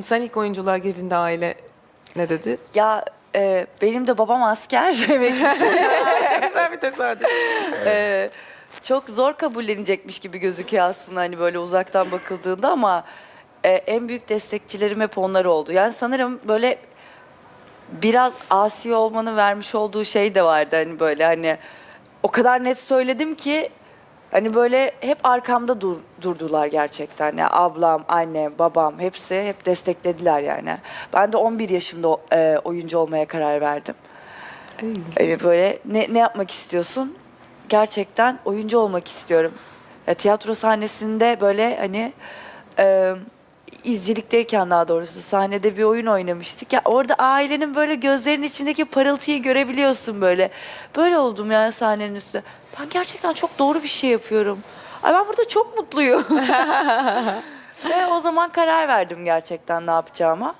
Sen ilk oyunculuğa girdiğinde aile ne dedi? Ya e, benim de babam asker. Güzel bir tesadüf. E, çok zor kabullenecekmiş gibi gözüküyor aslında hani böyle uzaktan bakıldığında ama e, en büyük destekçilerim hep onlar oldu. Yani sanırım böyle biraz asi olmanın vermiş olduğu şey de vardı hani böyle hani o kadar net söyledim ki hani böyle hep arkamda dur, durdular gerçekten. Yani ablam, annem, babam hepsi hep desteklediler yani. Ben de 11 yaşında e, oyuncu olmaya karar verdim. Hani böyle ne, ne yapmak istiyorsun? Gerçekten oyuncu olmak istiyorum. Ya, tiyatro sahnesinde böyle hani e, izcilikteyken daha doğrusu sahnede bir oyun oynamıştık. Ya orada ailenin böyle gözlerinin içindeki parıltıyı görebiliyorsun böyle. Böyle oldum ya sahnenin üstünde. Ben gerçekten çok doğru bir şey yapıyorum. Ay ben burada çok mutluyum. Ve o zaman karar verdim gerçekten ne yapacağıma.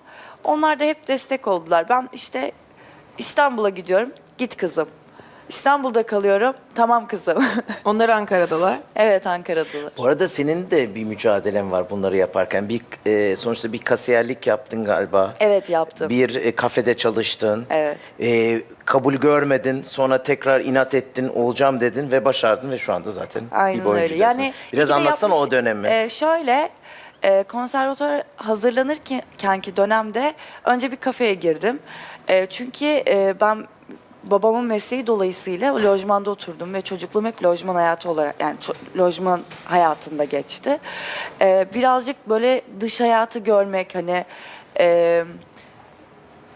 Onlar da hep destek oldular. Ben işte İstanbul'a gidiyorum. Git kızım. İstanbul'da kalıyorum. Tamam kızım. Onlar Ankara'dalar. evet Ankara'dalar. Bu arada senin de bir mücadelen var bunları yaparken. Bir e, sonuçta bir kasiyerlik yaptın galiba. Evet yaptım. Bir e, kafede çalıştın. Evet. E, kabul görmedin. Sonra tekrar inat ettin, olacağım dedin ve başardın ve şu anda zaten Aynen bir öyle. oyuncudasın. Yani Biraz anlatsana yapmış- o dönemi. Ee, şöyle e, konservatuara hazırlanırken ki dönemde önce bir kafeye girdim. E, çünkü e, ben babamın mesleği dolayısıyla lojmanda oturdum ve çocukluğum hep lojman hayatı olarak yani lojman hayatında geçti. E, birazcık böyle dış hayatı görmek hani e,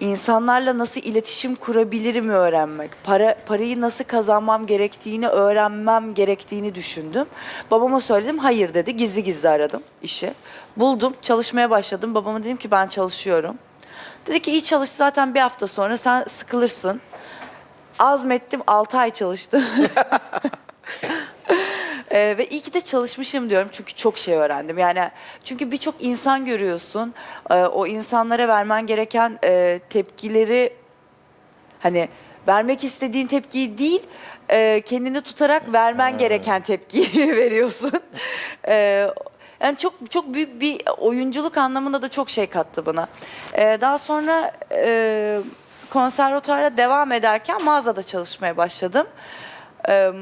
insanlarla nasıl iletişim kurabilirim öğrenmek, para parayı nasıl kazanmam gerektiğini öğrenmem gerektiğini düşündüm. Babama söyledim, hayır dedi. Gizli gizli aradım işi. Buldum, çalışmaya başladım. Babama dedim ki ben çalışıyorum. Dedi ki iyi çalış zaten bir hafta sonra sen sıkılırsın. Azmettim 6 ay çalıştım. Ee, ve iyi ki de çalışmışım diyorum çünkü çok şey öğrendim. Yani çünkü birçok insan görüyorsun. Ee, o insanlara vermen gereken e, tepkileri hani vermek istediğin tepkiyi değil e, kendini tutarak vermen gereken tepkiyi veriyorsun. Ee, yani çok çok büyük bir oyunculuk anlamında da çok şey kattı bana. Ee, daha sonra e, konservatuara devam ederken mağazada çalışmaya başladım. Ee,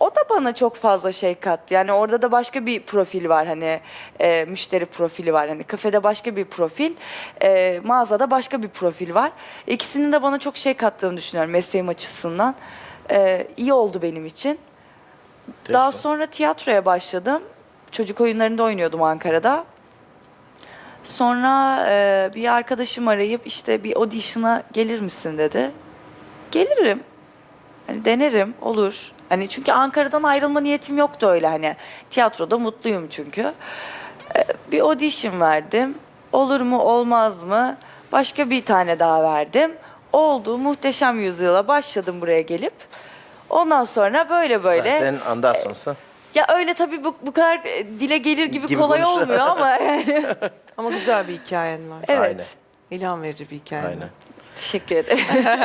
o da bana çok fazla şey kattı. Yani orada da başka bir profil var hani e, müşteri profili var. Hani kafede başka bir profil, e, mağazada başka bir profil var. İkisinin de bana çok şey kattığını düşünüyorum mesleğim açısından. E, iyi oldu benim için. Daha sonra tiyatroya başladım. Çocuk oyunlarında oynuyordum Ankara'da. Sonra e, bir arkadaşım arayıp işte bir audition'a gelir misin dedi. Gelirim. Hani denerim, olur. Hani çünkü Ankara'dan ayrılma niyetim yoktu öyle hani. Tiyatroda mutluyum çünkü. Ee, bir audition verdim. Olur mu, olmaz mı? Başka bir tane daha verdim. Oldu. Muhteşem Yüzyıl'a başladım buraya gelip. Ondan sonra böyle böyle. Zaten ondan sonrası. Ya öyle tabii bu, bu kadar e, dile gelir gibi, Gibi kolay konuş- olmuyor ama. Ama güzel bir hikayen var. evet. Aynen. İlham verici bir hikayen Aynen. var. Teşekkür ederim.